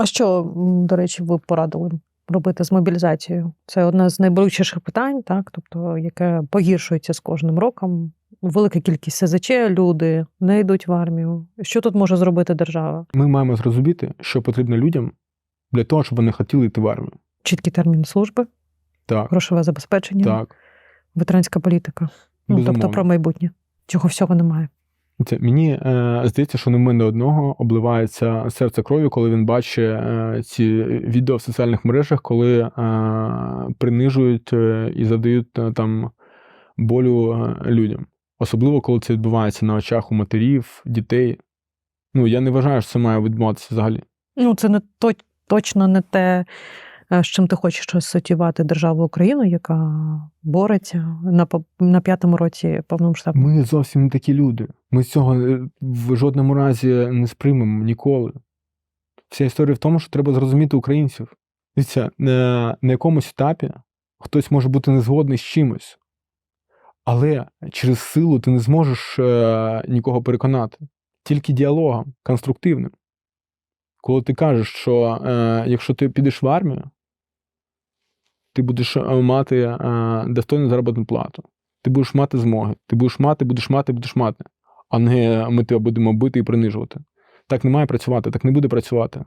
А що, до речі, ви порадили робити з мобілізацією? Це одне з найболючіших питань, так? Тобто, яке погіршується з кожним роком. Велика кількість СЗЧ, люди не йдуть в армію. Що тут може зробити держава? Ми маємо зрозуміти, що потрібно людям для того, щоб вони хотіли йти в армію. Чіткий термін служби, Так, грошове забезпечення, так. ветеранська політика. Ну, тобто про майбутнє. Цього всього немає. Це мені е, здається, що не в мене одного обливається серце кров'ю, коли він бачить е, ці відео в соціальних мережах, коли е, принижують е, і задають е, там болю е, людям. Особливо, коли це відбувається на очах у матерів, дітей. Ну, я не вважаю, що це має відбуватися взагалі. Ну, це не то, точно не те, з чим ти хочеш асоціювати державу Україну, яка бореться на, на п'ятому році повномасштабного. Ми зовсім не такі люди. Ми цього е, в жодному разі не сприймемо ніколи. Вся історія в тому, що треба зрозуміти українців. Дивіться, на, на якомусь етапі хтось може бути незгодний з чимось, але через силу ти не зможеш е, нікого переконати. Тільки діалогом, конструктивним. Коли ти кажеш, що е, якщо ти підеш в армію, ти будеш е, мати е, достойну заробітну плату ти будеш мати змоги. Ти будеш мати, будеш мати, будеш мати. А не ми тебе будемо бити і принижувати. Так не має працювати, так не буде працювати.